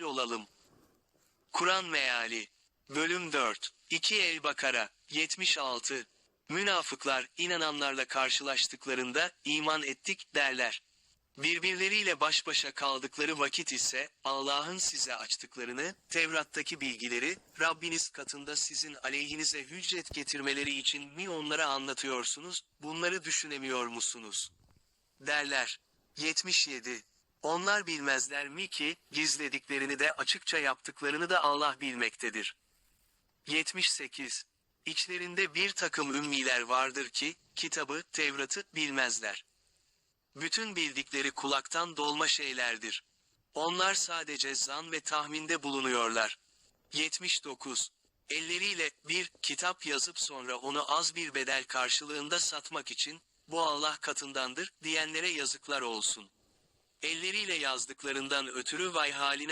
olalım. Kur'an Meali Bölüm 4 2 El Bakara 76 Münafıklar inananlarla karşılaştıklarında iman ettik derler. Birbirleriyle baş başa kaldıkları vakit ise Allah'ın size açtıklarını, Tevrat'taki bilgileri, Rabbiniz katında sizin aleyhinize hüccet getirmeleri için mi onlara anlatıyorsunuz, bunları düşünemiyor musunuz? Derler. 77. Onlar bilmezler mi ki, gizlediklerini de açıkça yaptıklarını da Allah bilmektedir. 78. İçlerinde bir takım ümmiler vardır ki, kitabı, Tevrat'ı bilmezler. Bütün bildikleri kulaktan dolma şeylerdir. Onlar sadece zan ve tahminde bulunuyorlar. 79. Elleriyle bir kitap yazıp sonra onu az bir bedel karşılığında satmak için, bu Allah katındandır, diyenlere yazıklar olsun. Elleriyle yazdıklarından ötürü vay haline